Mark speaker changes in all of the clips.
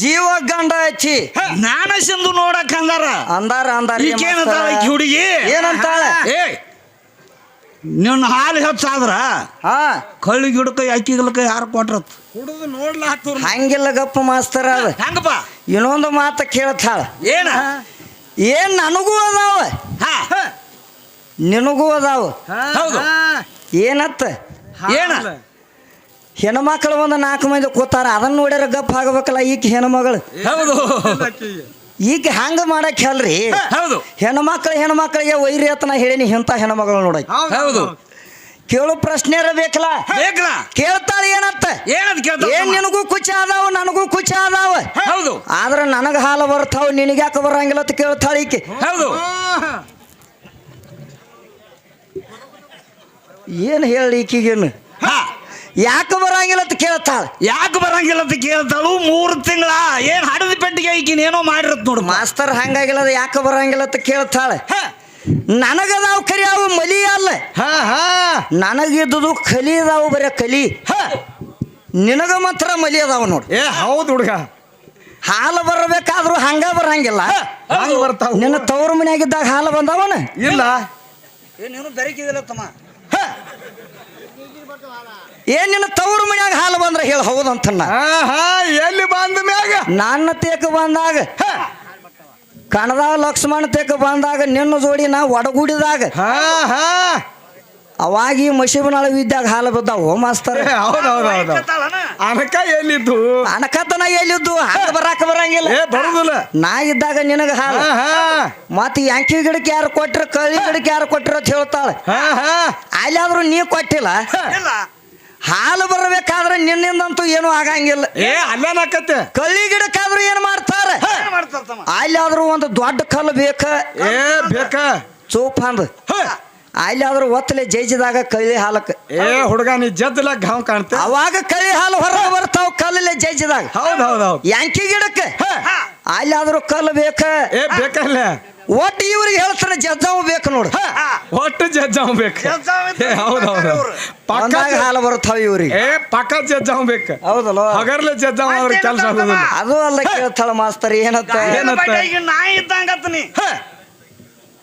Speaker 1: ಜೀವ ಗಂಡ ಹಚ್ಚಿ
Speaker 2: ನಾನ ಸಿಂಧು ನೋಡಕ್ ಅಂದಾರ.
Speaker 1: ಅಂದಾರ ಅಂದಾರ
Speaker 2: ಈಕಿ ಹುಡುಗಿ?
Speaker 1: ಏನಂತಾಳ?
Speaker 2: ಏ ನಿನ್ನ ಹಾಲು ಹೆಚ್ಚಾದ್ರ
Speaker 1: ಹಾ.
Speaker 2: ಕಳ್ಳಿ ಗಿಡಕ ಅಕ್ಕಿಗಲ್ಕ ಯಾರು ಕೊಟ್ರತ್?
Speaker 3: ಹುಡುಗ ನೋಡ್ಲಾ ಹತ್ತೂರ್
Speaker 1: ಹಂಗಿಲ್ಲ ಗಪ್ಪ ಮಾಸ್ತರ ಅದ.
Speaker 2: ಹಂಗಪ್ಪ.
Speaker 1: ಇನ್ನೊಂದು ಮಾತ ಕೇಳ್ತಾಳ.
Speaker 2: ಏನ?
Speaker 1: ಏನ್ ನನಗೂ ಅದಾವ?
Speaker 2: ಹಾ.
Speaker 1: ನಿನಗೂ ಅದಾವ?
Speaker 2: ಹೌದು.
Speaker 1: ಏನತ್ತ?
Speaker 2: ಏನ?
Speaker 1: ಹೆಣ್ಮಕ್ಳು ಒಂದು ನಾಲ್ಕು ಮಂದಿ ಕೂತಾರ ಅದನ್ನ ನೋಡ್ಯಾರ ಗಪ್ ಆಗಬೇಕಲ್ಲ ಈಕ ಹೆಣ್ಮಗಳು.
Speaker 2: ಹೌದು.
Speaker 1: ಈಗ ಹ್ಯಾಂಗ ಮಾಡಕ್ ಹೇಳ್ರಿ.
Speaker 2: ಹೌದು.
Speaker 1: ಹೆಣ್ಮಕ್ಳು ಹೆಣ್ಮಕ್ಳಿಗೆ ವೈರಿ ಅಂತ ನಾ ಹೇಳಿನಿ ಇಂಥ ಹೆಣ್ಮಗಳು ನೋಡಕ್
Speaker 2: ಹೌದು.
Speaker 1: ಕೇಳು ಪ್ರಶ್ನೆ ಬೇಕಲ್ಲ?
Speaker 2: ಬೇಕಲ್ಲ.
Speaker 1: ಕೇಳ್ತಾಳ ಏನತ್ತ?
Speaker 2: ಏನದ್
Speaker 1: ಏನ್ ನಿನಗೂ ಕುಚ ಅದಾವ ನನಗೂ ಕುಚ ಅದಾವ
Speaker 2: ಹೌದು.
Speaker 1: ಆದ್ರೆ ನನಗ ಹಾಲು ಬರ್ತಾವ ನಿನಗ್ಯಾಕ ಬರಂಗಿಲ್ಲ ಅಂತ ಕೇಳ್ತಾಳ ಈಕೆ.
Speaker 2: ಹೌದು.
Speaker 1: ಏನ್ ಹೇಳಿ ಈಕಿಗೇನು? ಯಾಕೆ ಬರಂಗಿಲ್ಲ ಅಂತ ಕೇಳ್ತಾಳ.
Speaker 2: ಯಾಕೆ ಬರಂಗಿಲ್ಲ ಅಂತ ಕೇಳ್ತಾಳು? ಮೂರು ತಿಂಗಳ ಏನು ಹಡದ ಪೆಟ್ಟಿಗೆ ಈಗಿನ ಏನೋ ಮಾಡಿರತ್ ನೋಡು.
Speaker 1: ಮಾಸ್ತರ್ ಹಂಗಾಗಿಲ್ಲ ಅದು ಯಾಕೆ ಬರಂಗಿಲ್ಲ ಅಂತ ಕೇಳ್ತಾಳೆ. ನನಗದಾವ್ ಕರಿ ಅವು ಮಲಿ ಅಲ್ಲ.
Speaker 3: ಹಾ ಹಾ.
Speaker 1: ನನಗಿದ್ದುದು ಕಲಿ ಅದಾವು ಬರೀ ಕಲಿ. ನಿನಗ ಮಾತ್ರ ಮಲಿ ಅದಾವ ನೋಡು.
Speaker 3: ಏ ಹೌದು ಹುಡುಗ.
Speaker 1: ಹಾಲು ಬರಬೇಕಾದ್ರೂ ಹಂಗ ಬರಂಗಿಲ್ಲ.
Speaker 3: ಹಾಲು ಬರ್ತಾವ.
Speaker 1: ನಿನ್ನ ತವ್ರ ಮನೆಯಾಗಿದ್ದಾಗ ಹಾಲು ಬಂದವನ?
Speaker 3: ಇಲ್ಲ.
Speaker 2: ಏನೇನು ಬೆರಕಿದಿಲ್ಲ ತಮ್ಮ.
Speaker 1: ಏನ್ ನಿನ್ನ ತವ್ರ ಮನ್ಯಾಗ ಹಾಲು ಬಂದ್ರೆ ಹೇಳ ಹೌದಂತ ನಾ.
Speaker 3: ಹಾ ಹಾ ಎಲ್ಲಿ ಬಂದ ಮ್ಯಾಗ?
Speaker 1: ನನ್ನ ತೇಕ ಬಂದಾಗ ಕಣದ ಲಕ್ಷ್ಮಣ ತೇಕ ಬಂದಾಗ ನಿನ್ನ ಜೋಡಿ ನಾ ಒಡಗೂಡಿದಾಗ
Speaker 3: ಹಾ ಹಾ.
Speaker 1: ಅವಾಗ ಈ ಮಸೀಬನಾಳ ವಿದ್ಯಾಗ ಹಾಲು ಬಿದ್ದಾವ ಮಾಸ್ತರ.
Speaker 3: ಏ ಹೌದು ಹೌದು ಹೌದು ಅನಕ ಎಲ್ಲಿದ್ದು?
Speaker 1: ಅನಕತನ ಎಲ್ಲಿದ್ದು? ಹಾಲು ಬರಾಕ ಬರಂಗಿಲ್ಲ.
Speaker 3: ಏ ಬರುದಿಲ್ಲ.
Speaker 1: ನಾ ಇದ್ದಾಗ ನಿನಗ ಹಾಲು.
Speaker 3: ಹಾ ಹಾ.
Speaker 1: ಮತ್ ಯಾಂಕಿ ಗಿಡಕ್ಕೆ ಯಾರು ಕೊಟ್ರ ಕಳಿ ಗಿಡಕ್ಕೆ ಯಾರು ಕೊಟ್ರ ಅಂತ ಹೇಳ್ತಾಳೆ.
Speaker 3: ಹಾ ಹಾ
Speaker 1: ನೀ ಕೊಟ್ಟಿಲ್ಲ.
Speaker 2: ಇಲ್ಲ.
Speaker 1: ಹಾಲು ಬರಬೇಕಾದ್ರೆ ನಿನ್ನಿಂದಂತೂ ಏನು ಆಗಂಗಿಲ್ಲ.
Speaker 3: ಏ ಅಲ್ಲೇನಾಕತ್ತೆ?
Speaker 1: ಕಳ್ಳಿ ಗಿಡಕ್ಕಾದ್ರೂ ಏನ್ ಮಾಡ್ತಾರ?
Speaker 2: ಏನ್ ಮಾಡ್ತಾರ ತಮ್ಮ?
Speaker 1: ಅಲ್ಲಾದ್ರೂ ಒಂದು ದೊಡ್ಡ ಕಲ್ಲು ಬೇಕ?
Speaker 3: ಏ ಬೇಕ?
Speaker 1: ಚೂಪ್ ಅಂದ್. ಅಲ್ಲಾದ್ರೂ ಒತ್ತಲೆ ಜೈಜಿದಾಗ ಕಳ್ಳಿ ಹಾಲಕ್
Speaker 3: ಏ ಹುಡುಗ ನೀ ಜದ್ದಲ ಗಾವ್ ಕಾಣ್ತೆ?
Speaker 1: ಅವಾಗ ಕಳ್ಳಿ ಹಾಲು ಹೊರ ಬರ್ತಾವ ಕಲ್ಲಲ್ಲೇ ಜೈಜಿದಾಗ.
Speaker 3: ಹೌದ್ ಹೌದ್ ಹೌದ್.
Speaker 1: ಯಾಂಕಿ ಗಿಡಕ್ಕೆ. ಅಲ್ಲಾದ್ರೂ ಕಲ್ಲು ಬೇಕ?
Speaker 3: ಏ ಬೇಕಲ್ಲ.
Speaker 1: ಒಟ್ಟು ಇವ್ರಿಗೆ ಹೇಳ್ತಾರೆ ಜಜ್ಜಾವ್ ಬೇಕು ನೋಡು.
Speaker 3: ಒಟ್ಟು ಜಜ್ಜಾವ್ ಬೇಕು.
Speaker 2: ಜಜ್ಜಾವ್ ಇದ್ರೆ
Speaker 3: ಏ ಹೌದ್ ಹೌದ್. ಹೌದ್. ಪಕ್ಕ
Speaker 1: ಹಾಲು ಬರ್ತಾವ ಇವ್ರಿಗೆ.
Speaker 3: ಏ ಪಕ್ಕ ಜಜ್ಜಾವ್ ಬೇಕು.
Speaker 1: ಹೌದಲ್ಲ.
Speaker 3: ಹಗರ್ಲೆ ಜಜ್ಜಾವ್ ಅವ್ರ ಕೆಲಸ ಆಗೋದಿಲ್ಲ.
Speaker 1: ಅದು ಅಲ್ಲ ಕೇಳ್ತಾಳ ಮಾಸ್ತರ್ ಏನತ್ತ?
Speaker 3: ಏನತ್ತ?
Speaker 2: ಈಗ ನಾಯಿ ಇದ್ದಂಗತ್ತ ನೀ.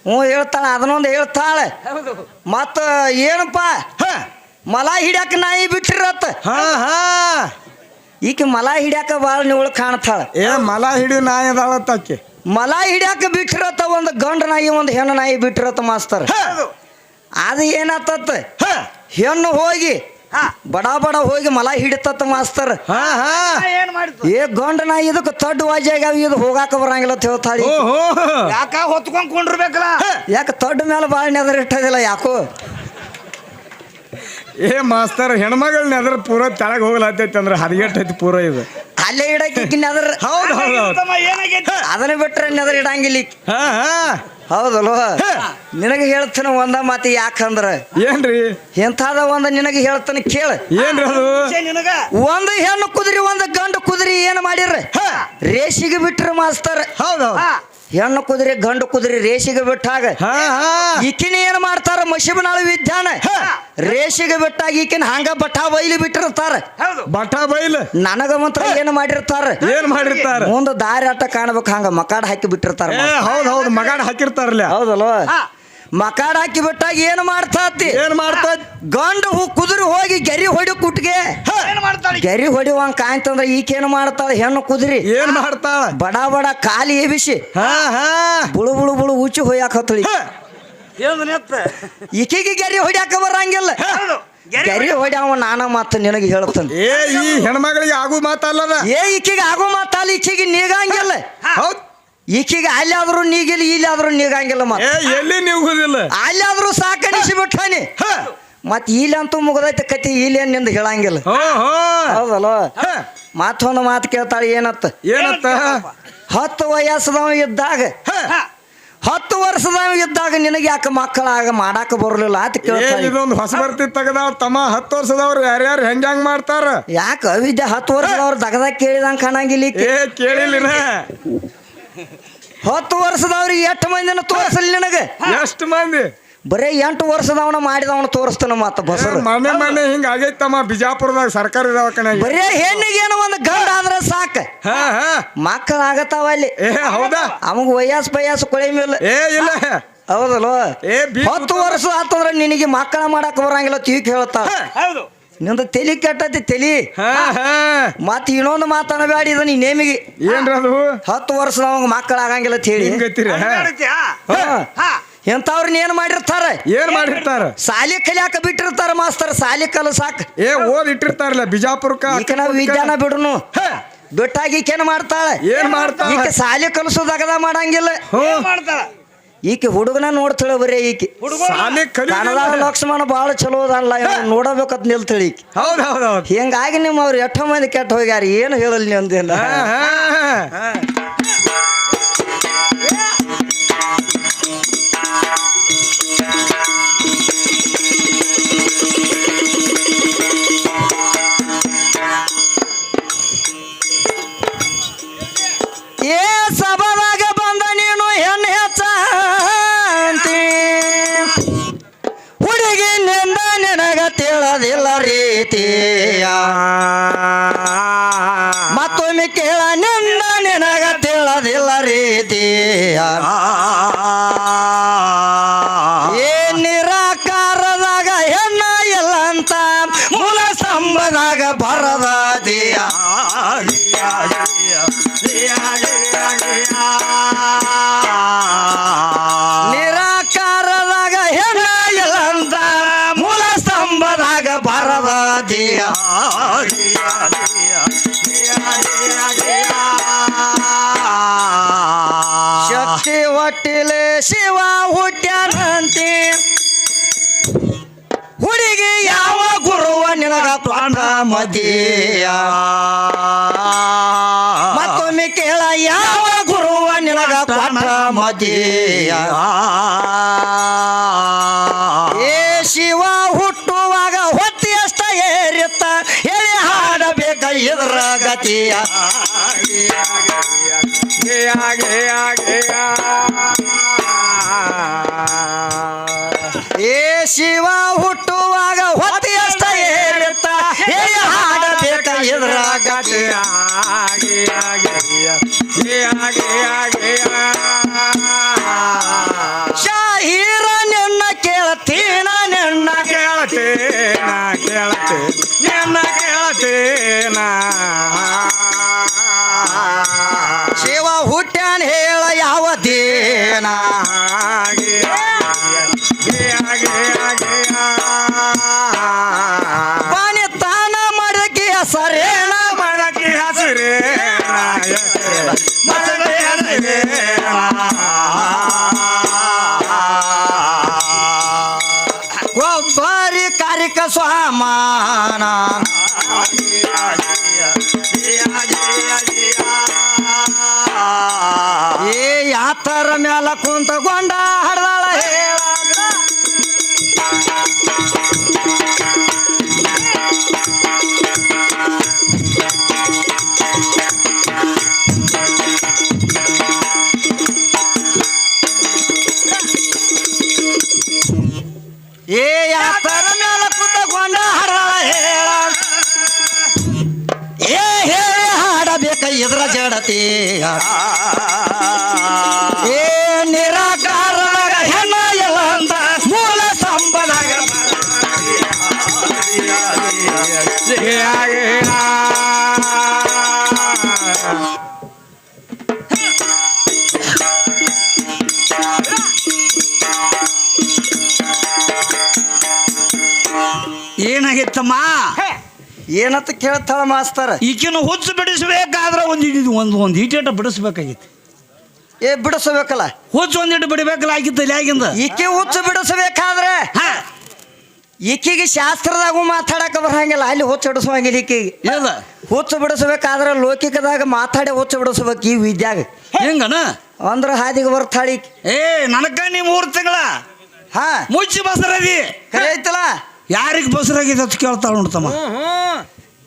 Speaker 1: ಹ್ಞೂ ಹೇಳ್ತಾಳ ಅದನ್ನೊಂದು ಹೇಳ್ತಾಳೆ. ಮತ್ತ ಏನಪ್ಪ? ಮಲ ಹಿಡ್ಯಾಕ ನಾಯಿ ಬಿಟ್ಟಿರತ್ತ?
Speaker 3: ಹಾ ಹಾ.
Speaker 1: ಈಕೆ ಮಲ ಹಿಡ್ಯಾಕ ಭಾಳ ನಿವಳು ಕಾಣ್ತಾಳ.
Speaker 3: ಏ ಮಲ ಹಿಡಿ ನಾಯಿ ಅದಾಳತ್ತ ಆಕಿ.
Speaker 1: ಮಲ ಹಿಡ್ಯಾಕ ಬಿಟ್ಟಿರತ್ತ ಒಂದು ಗಂಡ ನಾಯಿ ಒಂದು ಹೆಣ್ಣು ನಾಯಿ ಬಿಟ್ಟಿರತ್ತ ಮಾಸ್ತರ್. ಅದು ಏನಾತತ್ತ? ಹೆಣ್ಣು ಹೋಗಿ ಬಡ ಬಡ ಹೋಗಿ ಮಲ ಹಿಡಿತತ್ತ ಮಾಸ್ತರ್.
Speaker 3: ಹಾ ಹಾ.
Speaker 2: ಏನ್ ಮಾಡಿತು
Speaker 1: ಏ ಗಂಡು ನಾಯಿ ಇದಕ್ಕೆ ತಡ್ಡು ವಾಜಿಯಾಗ ಇದು ಹೋಗಾಕ ಬರಂಗಿಲ್ಲ ಅಂತ ಹೇಳ್ತಾಳೆ
Speaker 2: ಯಾಕ ಹೊತ್ಕೊಂಡ್ ಕೊಂಡಿರ್ಬೇಕಲ್ಲ?
Speaker 1: ಯಾಕೆ ತಡ್ಡು ಮೇಲೆ ಭಾಳ ನೆದರ್ ಇಟ್ಟದಿಲ್ಲ ಯಾಕೋ?
Speaker 3: ಏ ಮಾಸ್ತರ್ ಹೆಣ್ಮಗಳನ್ನ ನೆದ್ರ ಪೂರ ತೆಳಗ್ ಹೋಗ್ಲತ್ತೈತಿ ಅಂದ್ರೆ ಹರಿಗೆಟ್ಟೈತಿ ಪೂರ ಇದು.
Speaker 1: ಅಲ್ಲೇ ಇಡಕ್ಕೆ ನೆದರ್
Speaker 3: ಹೌದು ಹೌದ್ ಹೌದ್.
Speaker 2: ತಮ್ಮ ಏನಾಗೈತಿ?
Speaker 1: ಅದನ್ನ ಬಿಟ್ರೆ ನೆದರ್ ಇಡಂಗಿಲ್ಲ ಈಕಿ.
Speaker 3: ಹಾ ಹಾ.
Speaker 1: ಹೌದಲ್ವ? ನಿನಗೆ ಹೇಳ್ತಾನೆ ಒಂದ ಮಾತು ಯಾಕಂದ್ರ?
Speaker 3: ಏನ್ರಿ?
Speaker 1: ಎಂಥದ ಒಂದ ನಿನಗೆ ಹೇಳ್ತಾನೆ ಕೇಳ.
Speaker 3: ಏನ್ರಿ ಅದು?
Speaker 2: ವಿಷಯ ನಿನಗ?
Speaker 1: ಒಂದು ಹೆಣ್ಣು ಕುದುರಿ ಒಂದ ಗಂಡು ಕುದುರಿ ಏನು ಹ. ರೇಷಿಗೆ ಬಿಟ್ರ ಮಾಸ್ತರ್.
Speaker 3: ಹೌದು ಹೌದ್.
Speaker 1: ಹೆಣ್ಣು ಕುದುರೆ ಗಂಡು ಕುದುರೆ ರೇಷಿಗೆ ಬಿಟ್ಟಾಗ
Speaker 3: ಹಾ ಹಾ.
Speaker 1: ಈಕಿನ ಏನ್ ಮಾಡ್ತಾರ? ಮಶಿಬನಾಳು ವಿದ್ಯಾನ. ರೇಷಿಗೆ ಬಿಟ್ಟಾಗ ಈಕಿನ ಹಂಗ ಬಟಾ ಬೈಲಿ ಬಿಟ್ಟಿರ್ತಾರ.
Speaker 2: ಹೌದು.
Speaker 3: ಬೈಲು.
Speaker 1: ನನಗ ಮಾತ್ರ ಏನು ಮಾಡಿರ್ತಾರ?
Speaker 3: ಏನ್ ಮಾಡಿರ್ತಾರ?
Speaker 1: ಒಂದು ದಾರಿ ಆಟ ಕಾಣ್ಬೇಕು ಹಂಗ ಮಕಾಡ್ ಹಾಕಿ ಬಿಟ್ಟಿರ್ತಾರ
Speaker 3: ಹೌದು ಹೌದ್ ಹೌದ್ ಮಗಾಡ ಹಾಕಿರ್ತಾರಲ್ಲ.
Speaker 1: ಹೌದಲ್ವ? ಮಕಾಡ್ ಹಾಕಿ ಬಿಟ್ಟಾಗ ಏನು ಮಾಡ್ತಾತಿ?
Speaker 3: ಏನ್ ಮಾಡ್ತಾ
Speaker 1: ಗಂಡು ಹೂ ಕುದುರೆ ಹೋಗಿ ಗೆರಿ ಹೊಡಿ ಕುಟ್ಗೆ
Speaker 2: ಏನು ಮಾಡ್ತಾಳೆ?
Speaker 1: ಗೆರಿ ಹೊಡಿವಂಗ ಕಾಯ್ತಂದ್ರ ಈಕೇನು ಮಾಡ್ತಾಳ? ಹೆಣ್ಣು ಕುದುರಿ.
Speaker 3: ಏನ್ ಮಾಡ್ತಾಳ?
Speaker 1: ಬಡ ಬಡ ಕಾಲಿ
Speaker 3: ಹಾ
Speaker 1: ಬುಳು ಬುಳು ಬುಳು ಉಚ್ಚಿ ಹೊಯ್ಯಾಕತ್ತಳಿ
Speaker 2: ಏನು ನೆತ್ತ
Speaker 1: ಈಕಿಗೆ ಗೆರಿ ಹೊಡ್ಯಾಕ ಬರಂಗಿಲ್ಲ.
Speaker 2: ಹೌದು.
Speaker 1: ಗೆರಿ ಹೊಡ್ಯಾವ ನಾನ ಮಾತು ನಿನಗೆ ಹೇಳ್ತಾನೆ.
Speaker 3: ಏ ಈ ಹೆಣ್ಮಗಳಿಗೆ ಆಗು ಮಾತಲ್ಲದ?
Speaker 1: ಏ ಈಕೆಗೆ ಆಗು ಮಾತಲ್ಲ ಈಕೆಗೆ ನೀಗಂಗಿಲ್ಲ.
Speaker 3: ಹೌದ್.
Speaker 1: ಈಕಿಗೆ ಅಲ್ಲಾದ್ರೂ ನೀಗಿಲ್ಲ ಇಲ್ಲಾದ್ರೂ ನೀಗಂಗಿಲ್ಲ ಮತ್ತ
Speaker 3: ಏ ಎಲ್ಲಿ ಅಲ್ಲಿ
Speaker 1: ಅಲ್ಲಾದ್ರೂ ಸಾಕಣಿಸಿ ಬಿಟ್ಟಾನಿ ಮತ್ ಅಂತೂ ಮುಗದೈತೆ ಕತಿ ಇಲ್ಲೇನ್ನಿಂದ ಹೇಳಂಗಿಲ್ಲ.
Speaker 3: ಹೌದಲ್ಲ?
Speaker 1: ಮಾತೊಂದ ಮತ್ತೊಂದು ಮಾತು ಕೇಳ್ತಾಳೆ ಏನತ್ತ?
Speaker 3: ಏನತ್ತ?
Speaker 1: ಹತ್ತು ವಯಸ್ಸದವ ಇದ್ದಾಗ ಹತ್ತು ವರ್ಷದವ ಇದ್ದಾಗ ನಿನಗೆ ಯಾಕೆ ಮಕ್ಕಳಾಗ ಮಾಡಾಕ ಬರಲಿಲ್ಲ ಅಂತ
Speaker 3: ಏ
Speaker 1: ಕೇಳ್ತಾಳೆ.
Speaker 3: ಇದೊಂದು ಹೊಸ ಬರ್ತಿ ತೆಗದಾವ. ತಮ್ಮ ಹತ್ತು ವರ್ಷದವ್ರು ಯಾರ್ಯಾರು ಹೆಂಗ್ ಮಾಡ್ತಾರ?
Speaker 1: ಯಾಕೆ ಅವಿದ್ಯೆ ಹತ್ತು ವರ್ಷದವ್ರು ದಗದಾಗ ಕೇಳಿದಂಗ ಕಾಣಂಗಿಲ್ಲ ಈಕಿ.
Speaker 3: ಏ ಕೇಳಿಲ್ಲಿನ
Speaker 1: ಹತ್ತು ವರ್ಷದವ್ರಿಗೆ ಎಷ್ಟು ಮಂದಿನ ತೋರಿಸಲಿ ನಿನಗೆ?
Speaker 3: ಎಷ್ಟು ಮಂದಿ?
Speaker 1: ಬರೇ ಎಂಟು ವರ್ಷದವನ ಮಾಡಿದವನ ತೋರಿಸ್ತಾನ ಮತ್ತ ಬಸ್
Speaker 3: ಮನೆ ಮನೆ ಹಿಂಗ ಆಗೈತಮ್ಮ ಬಿಜಾಪುರದಾಗ ಸರ್ಕಾರ ದವಾಖಾನೆ
Speaker 1: ಬರೇ ಹೆಣ್ಣಿಗೇನು ಒಂದು ಗಂಡ ಆದ್ರೆ ಸಾಕ.
Speaker 3: ಹಾ ಹಾ.
Speaker 1: ಮಕ್ಕಳು ಆಗತ್ತಾವ ಅಲ್ಲಿ.
Speaker 3: ಏ ಹೌದಾ?
Speaker 1: ಅವಾಗ ವಯಸ್ ಪಯಾಸ ಕೊಳೆ ಮೇಲೆ.
Speaker 3: ಏ ಇಲ್ಲ.
Speaker 1: ಹೌದಲ್ವ? ಹತ್ತು ವರ್ಷ ಆತಂದ್ರೆ ನಿನಗೆ ಮಕ್ಕಳ ಮಾಡಕ್ ಬರಂಗಿಲ್ಲ ತೀಕ್ ಹೇಳ್ತಾಳ.
Speaker 2: ಹೌದು.
Speaker 1: ನಿಂದ ತಲಿ ಕೆಟ್ಟತಿ ತಲಿ.
Speaker 3: ಹಾ ಹಾ.
Speaker 1: ಮತ್ ಇನ್ನೊಂದು ಮಾತನಬೇಡ ಇದು ನೀ ನೇಮಿಗೆ.
Speaker 3: ಏನ್ರ ಅದು
Speaker 1: ಹತ್ತು ವರ್ಷ ಮಕ್ಕಳ ಆಗಂಗಿಲ್ಲ ಅಂತ ಹೇಳಿ. ಎಂತವ್ರನ್ನ ಏನ್ ಮಾಡಿರ್ತಾರ?
Speaker 3: ಏನ್ ಮಾಡಿರ್ತಾರ?
Speaker 1: ಸಾಲಿ ಕಲಿಯಾಕ ಬಿಟ್ಟಿರ್ತಾರ ಮಾಸ್ತರ್ ಸಾಲಿ ಕಲಸಾಕ.
Speaker 3: ಏ ಓದ್ ಇಟ್ಟಿರ್ತಾರಲ್ಲ ಬಿಜಾಪುರಕ್ಕ
Speaker 1: ಈಗ ನಾವು ವಿದ್ಯಾನ ಬಿಡುನು.
Speaker 3: ಮಾಡ್ತಾಳೆ
Speaker 1: ಬಿಟ್ಟಾಗ ಈಕೇನ್ ಮಾಡ್ತಾಳ?
Speaker 3: ಏನ್ ಮಾಡ್ತಾಳ?
Speaker 1: ಸಾಲಿ ಕಲಸೋದಾಗದ ಮಾಡಂಗಿಲ್ಲ.
Speaker 2: ಮಾಡ್ತಾಳ?
Speaker 1: ಈಕೆ ಹುಡುಗನ ನೋಡ್ತಾಳೆ ಬರೀ ಈಕೆ.
Speaker 2: ಹುಡುಗ
Speaker 3: ಸಾಲಿ ಕಲಿ
Speaker 1: ಕನ್ನಡ ಲಕ್ಷ್ಮಣ ಬಹಳ ಚಲೋ ಅದಲ್ಲ ನೋಡಬೇಕತ್ ನಿಲ್ತಾಳೆ ಈಕೆ.
Speaker 3: ಹೌದು ಹೌದು ಹೌದ್
Speaker 1: ಹಿಂಗಾಗಿ ನಿಮ್ಮ ಅವ್ರು ಎಷ್ಟೋ ಮಂದಿ ಕೆಟ್ಟ ಹೋಗ್ಯಾರ ಏನು ಹೇಳಲಿ ಅಂದಿಲ್ಲ ಮತ್ತೊಮ್ಮೆ ಕೇಳ ನಿಂದ ನಿನಗ ತಿಳದಿಲ್ಲ ರೀತಿಯ ಮದಿಯ ಮತ್ತೊಮ್ಮೆ ಕೇಳ, ಯಾವ ಗುರುವ ನಿನಗ ಕೊಟ್ಟ ಮದಿಯ ಏ ಶಿವ, ಹುಟ್ಟುವಾಗ ಹೊತ್ತಿ ಅಷ್ಟ ಏರಿತ್ತ ಹೇಳಿ ಹಾಡಬೇಕ ಇದ್ರ ಗತಿಯ. ಏ ಶಿವ, ಹುಟ್ಟುವಾಗ ಹೊತ್ತಿ ಇದ್ರ आगे ಶಾಹೀರ ಏ ಯಾತರ ಮ್ಯಾಲ ಕುಂತಗೊಂಡ? ಹಾಡಬೇಕ ಜಾಡತಿ ಜಡತಿ ಏ ನಿರಾಕಾರದಾಗ ಹೆಣ್ಣ ಎಲ್ಲ ಅಂತ ಮೂಲ ಸಂಬದಾಗ
Speaker 2: ಏನಾಗಿತ್ತಮ್ಮ?
Speaker 1: ಏನಂತ ಕೇಳ್ತಾಳ ಮಾಸ್ತರ?
Speaker 2: ಈಕಿನ ಹುಚ್ಚು ಬಿಡಿಸ್ಬೇಕಾದ್ರೆ ಒಂದು ಇದು ಒಂದು ಒಂದು ಈಟೇಟ ಬಿಡಿಸ್ಬೇಕಾಗಿತ್ತು.
Speaker 1: ಏ ಬಿಡಿಸಬೇಕಲ್ಲ?
Speaker 2: ಹುಚ್ಚು ಒಂದಿಟ್ಟು ಬಿಡಬೇಕಲ್ಲ ಆಗಿತ್ತು ಆಗಿಂದ?
Speaker 1: ಈಕೆ ಹುಚ್ಚು ಬಿಡಿಸಬೇಕಾದ್ರೆ? ಈಕೆಗೆ ಶಾಸ್ತ್ರದಾಗೂ ಮಾತಾಡಕ ಬರಂಗಿಲ್ಲ. ಅಲ್ಲಿ ಹುಚ್ಚು ಹಿಡಿಸುವಂಗಿಲ್ಲ ಈಕೆಗೆ
Speaker 2: ಇಲ್ಲ.
Speaker 1: ಬಿಡಿಸಬೇಕಾದ್ರೆ ಬಿಡಿಸ್ಬೇಕಾದ್ರೆ ಲೌಕಿಕದಾಗ ಮಾತಾಡಿ ಹುಚ್ಚು ಬಿಡಿಸ್ಬೇಕು ಈ ವಿದ್ಯಾಗ.
Speaker 2: ಹೆಂಗನ?
Speaker 1: ಅಂದ್ರೆ ಹಾದಿಗೆ ಬರ್ತಾಳಿ
Speaker 2: ಏ ನನಕ ನೀ ಮೂರು ತಿಂಗಳ?
Speaker 1: ಹಾ.
Speaker 2: ಮುಚ್ಚಿ ಬಸರದಿ
Speaker 1: ಕರೆ ಐತಲ್ಲ
Speaker 2: ಯಾರಿಗೆ ಬಸರಾಗಿದೆ ಅಂತ ಕೇಳ್ತಾಳ ನೋಡ್ತಮ್ಮ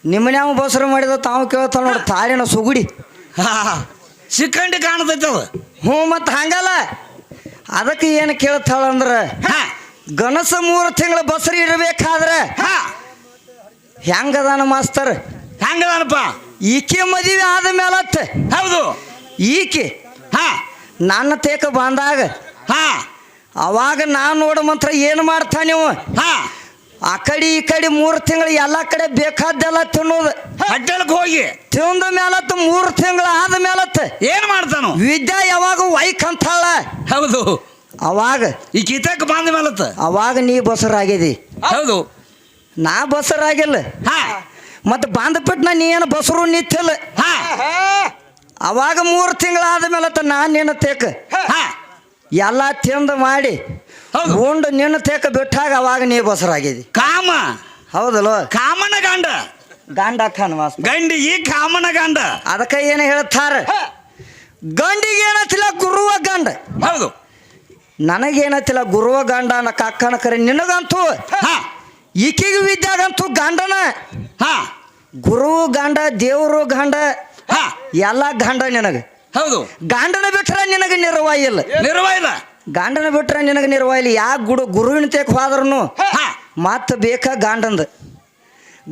Speaker 1: ನಿಮ್ಮನ್ಯಾವ ಬಸರ ಮಾಡಿದ ತಾವು ಕೇಳ್ತಾಳ ನೋಡಿ ತಾಳಿನ ಸುಗುಡಿ.
Speaker 2: ಸಿಕ್ಕಂಡಿ ಕಾಣ್ತೈತೆ ಅದು.
Speaker 1: ಹ್ಞೂ ಮತ್ತು ಹಂಗಲ್ಲ. ಅದಕ್ಕೆ ಏನು ಕೇಳ್ತಾಳ ಅಂದ್ರೆ
Speaker 2: ಗಣಸ
Speaker 1: ಗನಸ ಮೂರು ತಿಂಗಳ ಬಸರಿ ಇರಬೇಕಾದ್ರೆ
Speaker 2: ಹಾ.
Speaker 1: ಹೆಂಗದಾನ ಮಾಸ್ತರ್?
Speaker 2: ಹೆಂಗದಾನಪ್ಪ?
Speaker 1: ಈಕೆ ಮದುವೆ ಆದ ಮೇಲತ್ತ.
Speaker 2: ಹೌದು.
Speaker 1: ಈಕೆ
Speaker 2: ಹಾ.
Speaker 1: ನನ್ನ ತೇಕ ಬಂದಾಗ
Speaker 2: ಹಾ.
Speaker 1: ಅವಾಗ ನಾನು ನೋಡ ಮಂತ್ರ ಏನು ಮಾಡ್ತಾ ನೀವು
Speaker 2: ಹಾ.
Speaker 1: ಆ ಕಡೆ ಈ ಕಡೆ ಮೂರು ತಿಂಗಳು ಎಲ್ಲ ಕಡೆ ಬೇಕಾದ್ದೆಲ್ಲ ತಿನ್ನೋದು.
Speaker 2: ಹಟ್ಟೆಲ್ಕ್ ಹೋಗಿ.
Speaker 1: ತಿಂದ ಮೇಲತ್ತ ಮೂರು ತಿಂಗಳು ಆದ ಮೇಲತ್ತ.
Speaker 2: ಏನ್ ಮಾಡ್ತಾನು?
Speaker 1: ವಿದ್ಯಾ ಯಾವಾಗ ವೈಕ್ ಅಂತಾಳ
Speaker 2: ಹೌದು.
Speaker 1: ಅವಾಗ.
Speaker 2: ಈ ಕಿತಕ್ ಬಂದ ಮೇಲತ್ತ?
Speaker 1: ಅವಾಗ ನೀ ಬಸರಾಗಿದಿ.
Speaker 2: ಹೌದು.
Speaker 1: ನಾ ಬಸರಾಗಿಲ್ಲ.
Speaker 2: ಹಾ.
Speaker 1: ಮತ್ತು ಬಿಟ್ಟು ನೀ ಏನು ಬಸರು ನಿತ್ತಿಲ್ಲ
Speaker 2: ಹಾ.
Speaker 1: ಅವಾಗ ಮೂರು ತಿಂಗಳಾದ ಮೇಲತ್ತ ನಾನು ನಿನ್ನ ತೇಕ
Speaker 2: ಹಾ.
Speaker 1: ಎಲ್ಲ ತಿಂದು ಮಾಡಿ
Speaker 2: ಹೌದು.
Speaker 1: ಉಂಡು ನಿನ್ನ ತೇಕ ಬಿಟ್ಟಾಗ ಅವಾಗ ನೀ ಬಸರಾಗಿದಿ
Speaker 2: ಕಾಮ.
Speaker 1: ಹೌದಲ್ಲ?
Speaker 2: ಕಾಮನ ಗಂಡ.
Speaker 1: ಗಂಡ ಖಾನ್ ಗಂಡಿ
Speaker 2: ಗಂಡಿಗೆ ಕಾಮನ ಗಂಡ.
Speaker 1: ಅದಕ್ಕೆ ಏನು ಹೇಳ್ತಾರ? ಗಂಡಿಗೆ ಏನತ್ತಿಲ್ಲ ಗುರುವ ಗಂಡ.
Speaker 2: ಹೌದು.
Speaker 1: ನನಗೇನತ್ತಿಲ್ಲ ಗುರುವ ಗಂಡ ಅನ್ನ ಕಕ್ಕನ ಕರೆ ನಿನಗಂತೂ.
Speaker 2: ಹಾ.
Speaker 1: ಈಕಿಗೆ ವಿದ್ಯಾಗಂತೂ ಗಂಡನ.
Speaker 2: ಹಾ.
Speaker 1: ಗುರು ಗಂಡ ದೇವರು ಗಂಡ
Speaker 2: ಹಾ.
Speaker 1: ಎಲ್ಲ ಗಂಡ ನಿನಗೆ.
Speaker 2: ಹೌದು.
Speaker 1: ಗಂಡನ ಬಿಟ್ಟರೆ ನಿನಗೆ ನಿರ್ವಾಹ ಇಲ್ಲ.
Speaker 2: ನಿರ್ವಹಿಲ್ಲ
Speaker 1: ಗಂಡನ ಬಿಟ್ರೆ ನಿನಗೆ ನಿರ್ವಾಯಿಲಿ ಯಾ ಗುಡು ಗುರುವಿನ ತೇಕ್ ಹೋದ್ರೂ
Speaker 2: ಹಾ!
Speaker 1: ಮತ್ತೆ ಬೇಕಾ ಗಾಂಡನ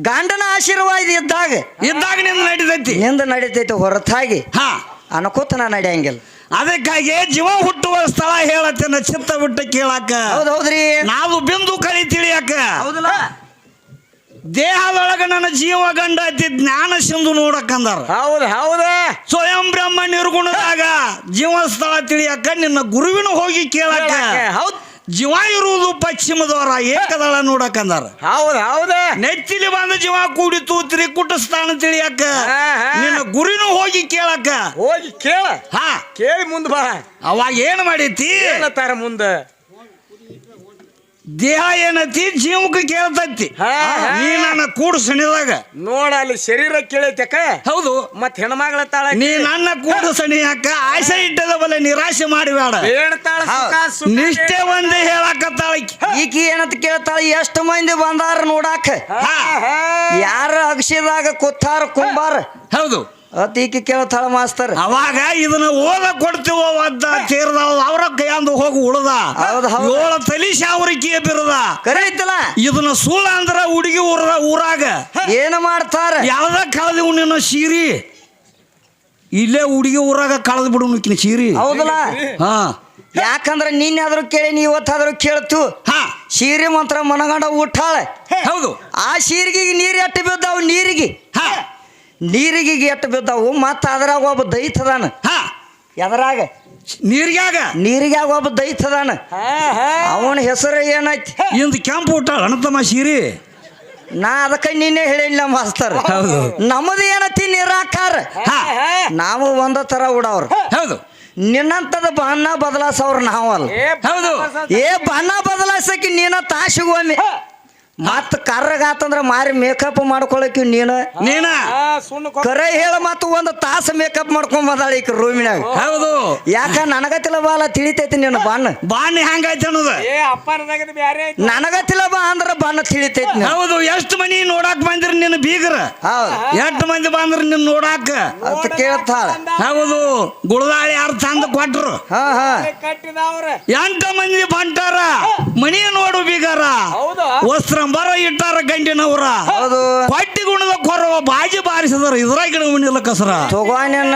Speaker 1: ಗಂಡನ ಆಶೀರ್ವಾದ ಇದ್ದಾಗ
Speaker 2: ಇದ್ದಾಗ ನಿಂದ ನಡೀತೈತಿ.
Speaker 1: ನಿಂದ ನಡೀತೈತಿ ಹೊರತಾಗಿ
Speaker 2: ಹಾ.
Speaker 1: ಅನ್ಕೋತ ನಾ ನಡೆಯಂಗಿಲ್ಲ.
Speaker 2: ಅದಕ್ಕಾಗಿ ಜೀವ ಹುಟ್ಟುವ ಸ್ಥಳ ಹೇಳತ್ತೇನೆ ಚಿತ್ತ ಬಿಟ್ಟು ಕೇಳಾಕ.
Speaker 1: ಹೌದೌದ್ರಿ ಹೌದ್ರಿ.
Speaker 2: ನಾವು ಬಿಂದು ಕಲಿ ತಿಳಿಯಾಕ
Speaker 1: ಹೌದಲ್ಲ?
Speaker 2: ದೇಹದೊಳಗ ನನ್ನ ಜೀವ ಗಂಡ ಐತಿ ಜ್ಞಾನ ಸಿಂಧು ನೋಡಕ್ಕಂದಾರ.
Speaker 3: ಹೌದು ಹೌದ.
Speaker 2: ಸ್ವಯಂ ಬ್ರಹ್ಮ ನಿರ್ಗುಣದಾಗ ಜೀವ ಸ್ಥಳ ತಿಳಿಯಾಕ ನಿನ್ನ ಗುರುವಿನ ಹೋಗಿ ಕೇಳಕ್ಕ
Speaker 3: ಹೌದ್.
Speaker 2: ಜೀವ ಇರುವುದು ಪಶ್ಚಿಮದವರ ಏಕದಳ ನೋಡಕ್ಕಂದಾರ.
Speaker 3: ಹೌದು ಹೌದ.
Speaker 2: ನೆತ್ತಿಲಿ ಬಂದ ಜೀವ ಕೂಡಿತು ತ್ರಿಕುಟ ಸ್ಥಾನ ತಿಳಿಯಾಕ
Speaker 3: ಹಾ, ಹಾ.
Speaker 2: ನಿನ್ನ ಗುರಿನೂ ಹೋಗಿ ಕೇಳಕ್ಕ
Speaker 3: ಹೋಗಿ ಕೇಳ.
Speaker 2: ಹಾ.
Speaker 3: ಕೇಳಿ ಮುಂದೆ ಬಾ.
Speaker 2: ಅವಾಗ ಏನ್ ಮಾಡೈತಿ?
Speaker 3: ಏನತ್ತಾರ ಮುಂದ?
Speaker 2: ದೇಹ ಏನತಿ ಜೀವಕ್ಕೆ ಕೇಳ್ತೈತಿ.
Speaker 3: ಹಾ, ಹಾ.
Speaker 2: ನೀ ನನ್ನ ಕೂಡು ಸಣಿದಾಗ
Speaker 3: ನೋಡ ಅಲ್ಲಿ ಶರೀರ ಕೇಳೈತಕ?
Speaker 2: ಹೌದು.
Speaker 3: ಮತ್ ಹೆಣ್ಮಗಳ ತಾಳ
Speaker 2: ನೀ ನನ್ನ ಕೂಡು ಸಣಿಯಾಕ ಆಸೆ ಇಟ್ಟದ ಬಲೆ ನಿರಾಶೆ ಮಾಡಿಬೇಡ.
Speaker 3: ಹೇಳ್ತಾಳ ಸುಖ ಸುಖ
Speaker 2: ನಿಷ್ಠೆ ಒಂದೇ ಹೇಳಾಕತ್ತಾಳ ಆಕಿ.
Speaker 1: ಈಕಿ ಏನಂತ ಕೇಳ್ತಾಳ ಎಷ್ಟು ಮಂದಿ ಬಂದಾರ ನೋಡಾಕ?
Speaker 2: ಹಾ,
Speaker 3: ಹಾ.
Speaker 1: ಯಾರ ಅಗಸಿದಾಗ ಕುತ್ತಾರ ಕುಂಬಾರ?
Speaker 2: ಹೌದು.
Speaker 1: ಅತ್ ಈಕಿ ಕೇಳ್ತಾಳ ಮಾಸ್ತರ್.
Speaker 2: ಅವಾಗ ಇದನ್ನ ಓದ ಕೊಡ್ತೀವೋ ಅಂತ ತೀರದ ಅವ್ರ ಕೈಯಂದು ಹೋಗಿ ಉಳ್ದ.
Speaker 1: ಹೌದ್ ಹೌದ್.
Speaker 2: ಏಳು ತಲಿ ಶಾವರಿಕೆ ಬಿರದ.
Speaker 1: ಕರೆ ಐತಲ್ಲ
Speaker 2: ಇದನ್ನ ಸುಳ್ಳ ಅಂದ್ರ ಹುಡುಗಿ ಊರದ ಊರಾಗ.
Speaker 1: ಏನು ಮಾಡ್ತಾರ?
Speaker 2: ಯಾವ್ದ ಕಳೆದಿವು ನಿನ್ನ ಸೀರಿ ಇಲ್ಲೇ ಹುಡುಗಿ ಊರಾಗ ಕಳೆದ್ ಬಿಡು ನಿಕ್ಕಿನ ಸೀರಿ
Speaker 1: ಹೌದಲ್ಲ?
Speaker 2: ಹಾ.
Speaker 1: ಯಾಕಂದ್ರ ನಿನ್ನಾದ್ರೂ ಕೇಳಿ ನೀ ಇವತ್ತಾದ್ರೂ ಕೇಳ್ತು.
Speaker 2: ಹಾ.
Speaker 1: ಸೀರೆ ಮಂತ್ರ ಮನಗಂಡ ಉಟ್ಟಾಳೆ
Speaker 2: ಹೌದು.
Speaker 1: ಆ ಸೀರಿಗೆ ನೀರು ಎಟ್ಟು ಅವ್ ನೀರಿಗೆ. ನೀರಿಗೆ ಎಟ್ಟು ಬಿದ್ದಾವು ಮತ್ತು ಅದ್ರಾಗ ಒಬ್ಬ ದೈತದಾನ
Speaker 2: ಹಾ.
Speaker 1: ಎದ್ರಾಗ?
Speaker 2: ನೀರ್ಗ್ಯಾಗ
Speaker 1: ನೀರಿಗ್ಯಾಗ ಒಬ್ಬ ದೈತದಾನ ಅವನ ಹೆಸರು ಏನೈತಿ?
Speaker 2: ಇಂದ ಕೆಂಪು ಊಟ ಅಣ್ಣತಮ್ಮ ಸೀರಿ.
Speaker 1: ನಾ ಅದಕ್ಕೆ ನಿನ್ನೆ ಹೇಳಿಲ್ಲ ಮಾಸ್ತರ್.
Speaker 2: ಹೌದು.
Speaker 1: ನಮ್ಮದು ಏನತಿ ನಿರಾಕಾರ?
Speaker 2: ಹಾ
Speaker 1: ನಾವು ಒಂದ ತರ ಉಡವ್ರು
Speaker 2: ಹೌದು.
Speaker 1: ನಿನ್ನಂತದ ಬಣ್ಣ ಬದಲಾಸವ್ರು ನಾವಲ್ಲ.
Speaker 2: ಹೌದು.
Speaker 1: ಏ ಬಣ್ಣ ಬದಲಾಸಕ್ಕೆ ನೀನ ತಾಸಿಗೊಮ್ಮೆ ಮತ್ತ ಕರ್ರಗಾತಂದ್ರ ಮಾರಿ ಮೇಕಪ್ ಮಾಡ್ಕೊಳಕ್ ನೀನ?
Speaker 2: ನೀನ?
Speaker 3: ಸುಣ್ಣ
Speaker 1: ಕರೆ ಹೇಳ ಮತ್ತು ಒಂದು ತಾಸು ಮೇಕಪ್ ಮಾಡ್ಕೊಂಡ್ ಬಂದಾಳ ಈಗ ರೂಮಿನಾಗ
Speaker 2: ಹೌದು.
Speaker 1: ಯಾಕ ನನಗತಿಲ್ಲ ಬಾಲ ತಿಳಿತೈತಿ ನೀನು ಬಣ್ಣ.
Speaker 2: ಬಾಣ್ ಹೆಂಗೈತಿ ಅನ್ನೋದು?
Speaker 3: ಏ ಅಪ್ಪನದಾಗದ ಬ್ಯಾರೆ ಐತಿ.
Speaker 1: ನನಗತಿಲ್ಲ ಬಾ ಅಂದ್ರ ಬಣ್ಣ ತಿಳಿತೈತಿ
Speaker 2: ಹೌದು ಎಷ್ಟು ಮನಿ ನೋಡಾಕ್ ಬಂದ್ರಿ ನಿನ್ನ ಬೀಗರ?
Speaker 1: ಹೌದು.
Speaker 2: ಎಷ್ಟು ಮಂದಿ ಬಂದ್ರ ನಿನ್ ನೋಡಾಕ?
Speaker 1: ಅಂತ ಕೇಳ್ತಾಳ.
Speaker 2: ಹೌದು ಗುಳದಾಳಿ ಯಾರು ತಂದ ಕೊಟ್ರು?
Speaker 1: ಹಾ ಹಾ.
Speaker 3: ಕಟ್ಟಿದವ್ರ
Speaker 2: ಎಂಟ ಮಂದಿ ಬಂಟಾರ ಮನಿ ನೋಡು ಬೀಗಾರ.
Speaker 3: ಹೌದು.
Speaker 2: ವಸ್ತ್ರಂಬರ ಇಟ್ಟಾರ ಗಂಡಿನವ್ರ. ಕೊಟ್ಟಿ ಗುಣದ ಕೊರವ ಬಾಜಿ ಬಾರಿಸಿದಾರ ಇದ್ರಾಗ ಮನಿಲ್ಲ ಕಸರ.
Speaker 1: ತಗೋಣ್ಯನ್ನ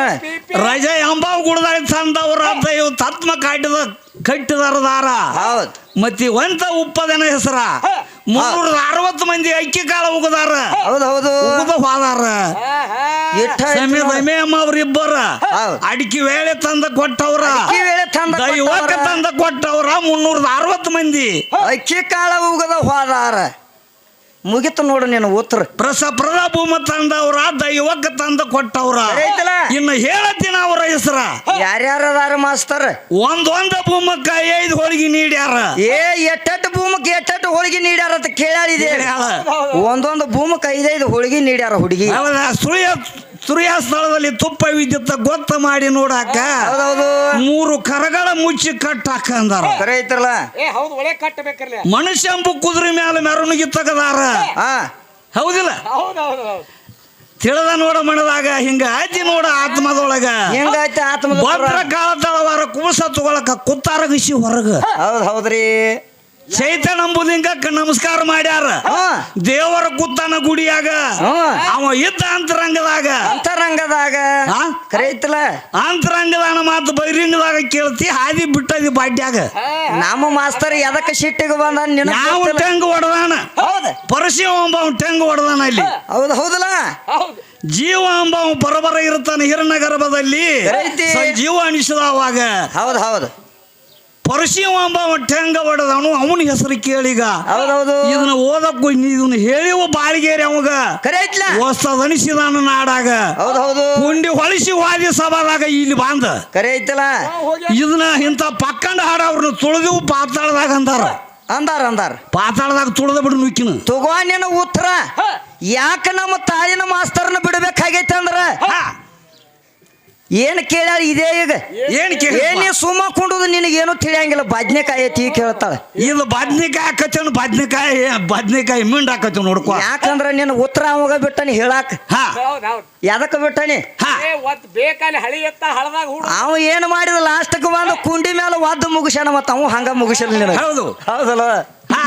Speaker 2: ರಜ ಎಂಬಾವ್ ಗುಳದಾಳಿ ತಂದವ್ರ ಇವ್ ತತ್ಮ ಕಾಟಿದ ಕಟ್ಟಿದಾರ ದಾರ.
Speaker 1: ಹೌದು.
Speaker 2: ಮತ್ತಿ ಒಂತ ಉಪ್ಪದನ ಹೆಸರ. ಮುನ್ನೂರ ಅರವತ್ತು ಮಂದಿ ಅಕ್ಕಿ ಕಾಳು ಉಗದಾರ.
Speaker 1: ಹೌದು ಹೌದು.
Speaker 2: ಉಗದ ಹೋದಾರ. ಸಮಯ ಸಮಯಮ್ಮ ಅವ್ರಿಬ್ಬರ ಅಡಿಕೆ ವೇಳೆ ತಂದ ಕೊಟ್ಟವ್ರ. ದೈವಕ್ಕೆ
Speaker 1: ಕೊಟ್ಟವ್ರ.
Speaker 2: ತಂದ ಕೊಟ್ಟವ್ರ ಮುನ್ನೂರ ಅರವತ್ತು ಮಂದಿ.
Speaker 1: ಅಕ್ಕಿ ಕಾಳ ಉಗದ ಹೋದಾರ. ಮುಗಿತು ನೋಡು ನೀನು ಉತ್ತರ.
Speaker 2: ಪ್ರಸ ಪ್ರಭೂಮ ತಂದವ್ರ ದೈವಕ್ಕೆ ತಂದ ಕೊಟ್ಟವ್ರ. ಇನ್ನು ಅವರ ಹೆಸರ?
Speaker 1: ಯಾರ್ಯಾರ ಅದಾರ ಮಾಸ್ತರ್?
Speaker 2: ಒಂದೊಂದ ಭೂಮಕ್ಕ ಐದು ಹೋಳಿಗೆ ನೀಡ್ಯಾರ.
Speaker 1: ಏ ಎಟ್ಟೆಟ್ಟು ಭೂಮಕ್ಕೆ ಎಟ್ಟೆಟ್ಟು ಹೋಳಿಗೆ ನೀಡ್ಯಾರ ಅಂತ
Speaker 2: ಕೇಳಿದೆ.
Speaker 1: ಒಂದೊಂದು ಭೂಮಕ್ಕೆ ಐದೈದು ಹೋಳಿಗೆ ನೀಡ್ಯಾರ ಹುಡುಗಿ.
Speaker 2: ಹೌದಾ? ಸುಳಿಯ ಸುರಿಯ ಸ್ಥಳದಲ್ಲಿ ತುಪ್ಪ ವಿದ್ಯುತ್ ಗೊತ್ತ ಮಾಡಿ ನೋಡಾಕ ಮೂರು ಕರಗಳ ಮುಚ್ಚಿ
Speaker 3: ಒಳ್ಳೆ ಕಟ್ಟಬೇಕರ್ಲಿ.
Speaker 2: ಮನುಷ್ಯಂಬು ಕುದುರೆ ಮೇಲೆ ಮೆರವಣಿಗೆ ತಗದಾರ.
Speaker 1: ಹಾ.
Speaker 2: ಹೌದಿಲ್ಲ?
Speaker 3: ಹೌದು ಹೌದು ಹೌದು.
Speaker 2: ತಿಳಿದ ನೋಡ ಮಣದಾಗ ಹಿಂಗ ಅಜ್ಜಿ ನೋಡ ಆತ್ಮದೊಳಗ.
Speaker 1: ಹೆಂಗಾಯ್ತ ಆತ್ಮ
Speaker 2: ಭದ್ರ ಕಾಲ ತಳವಾರ ಕುಬಸ ತಗೊಳಕ ಕುತ್ತಾರ ಗಿಸಿ ಹೊರಗ.
Speaker 1: ಹೌದ್ ಹೌದ್ರಿ.
Speaker 2: ಚೈತನ್ಯ ಅಂಬುಲಿಂಗಕ್ಕೆ ನಮಸ್ಕಾರ ಮಾಡ್ಯಾರ. ದೇವರ ಕುತ್ತನ ಗುಡಿಯಾಗ ಅವ ಇದ್ದ ಅಂತರಂಗದಾಗ.
Speaker 1: ಅಂತರಂಗದಾಗ.
Speaker 2: ಹಾ?
Speaker 1: ಕರೆೈತಲ್ಲ
Speaker 2: ಅಂತರಂಗದಾನ ಮಾತು ಬಹಿರಂಗದಾಗ ಕೇಳ್ತಿ ಹಾದಿ ಬಿಟ್ಟದಿ ಬಾಡ್ಯಾಗ.
Speaker 1: ನಮ್ಮ ಮಾಸ್ತರ್ ಎದಕ್ಕೆ ಸಿಟ್ಟಿಗೆ ಬಂದ
Speaker 2: ನಾವು ಟೆಂಗ್ ಹೊಡೆದಾನ?
Speaker 1: ಪರಶಿ
Speaker 2: ಒಂಬ ಅಂಬ ಟೆಂಗ್ ಹೊಡೆದಾನ ಅಲ್ಲಿ.
Speaker 1: ಹೌದು ಹೌದಲ್ಲ?
Speaker 2: ಜೀವ ಅಂಬ ಅವ ಬರಬರ ಇರ್ತಾನೆ ಹಿರಣ್ಯ ಗರ್ಭದಲ್ಲಿ
Speaker 1: ಜೀವ
Speaker 2: ಜೀವ ಅನಿಸಿದವಾಗ
Speaker 1: ಹೌದು ಹೌದು.
Speaker 2: ಪರಶಿವ ಅಂಬ ಅವ ಟೆಂಗ ಹೊಡೆದವನು ಅವನ ಹೆಸರು ಕೇಳಿಗ.
Speaker 1: ಹೌದೌದು.
Speaker 2: ಇದನ್ನ ಓದಕ್ಕೂ ಇದನ್ನ ಹೇಳಿವ ಬಾಳಿಗೇರಿ ಅವಾಗ.
Speaker 1: ಕರೆೈತ್ಲ
Speaker 2: ಹೊಸದನಿಸಿದಾನ ನಾಡಾಗ.
Speaker 1: ಹೌದು ಹೌದು
Speaker 2: ಕುಂಡಿ ಹೊಳಿಸಿ ವಾದಿ ಸಭಾದಾಗ ಇಲ್ಲಿ ಬಾಂದ.
Speaker 1: ಕರೆ ಐತಲ್ಲ
Speaker 2: ಇದನ್ನ ಇಂಥ ಪಕ್ಕಂಡ ಹಾಡ ಅವ್ರನ್ನ ತುಳಿದಿವು ಪಾತಾಳದಾಗ ಅಂದಾರ.
Speaker 1: ಅಂದಾರ ಅಂದಾರ.
Speaker 2: ಪಾತಾಳದಾಗ ತುಳಿದ ಬಿಡು ನುಕ್ಕಿನ.
Speaker 1: ತಗೋ ನಿನ್ನ ಉತ್ತರ. ಯಾಕ ನಮ್ಮ ತಾಯಿನ ಮಾಸ್ತರ್ನ ಬಿಡ್ಬೇಕಾಗೈತೆ ಅಂದ್ರ? ಏನ್ ಕೇಳ್ಯಾರ ಇದೇ ಈಗ?
Speaker 2: ಏನ್ ಕೇಳಿ
Speaker 1: ಏನೇ ಸುಮ್ಮ ಕುಂಡುದು ನಿನಗೇನು ತಿಳಿಯಂಗಿಲ್ಲ? ಬದ್ನೆಕಾಯಿ ಐತಿ ಕೇಳ್ತಾಳ.
Speaker 2: ಇಲ್ಲ ಬದ್ನಿಕಾಯಿ ಹಾಕತ್ತೇನು ಬದ್ನೆಕಾಯಿ ಬದ್ನೆಕಾಯಿ ಮಿಂಡ್ ಹಾಕತ್ತೇವ್ ನೋಡ್ಕೊ.
Speaker 1: ಯಾಕಂದ್ರ ನಿನ್ನ ಉತ್ತರ ಅವಾಗ ಬಿಟ್ಟನಿ ಹೇಳಾಕ.
Speaker 2: ಹಾ.
Speaker 4: ಹೌದ್ ಹೌದ್.
Speaker 1: ಯಾದಕ್ಕ ಬಿಟ್ಟನಿ?
Speaker 4: ಬೇಕಲ್ಲಿ ಹಳಿ ಎತ್ತ ಹಳದಾಗ ಹುಡು.
Speaker 1: ಅವ ಏನ್ ಮಾಡಿದ ಲಾಸ್ಟ್ಗೆ ಬಂದು ಕುಂಡಿ ಮೇಲೆ ಒದ್ದು ಮುಗಿಸ್ಯಾನ ಮತ್ತ ಅವ ಹಂಗ ಮುಗಿಸಿಲ್ಲ
Speaker 2: ಹೌದು.
Speaker 1: ಹೌದಲ್ಲ?
Speaker 2: ಹಾ.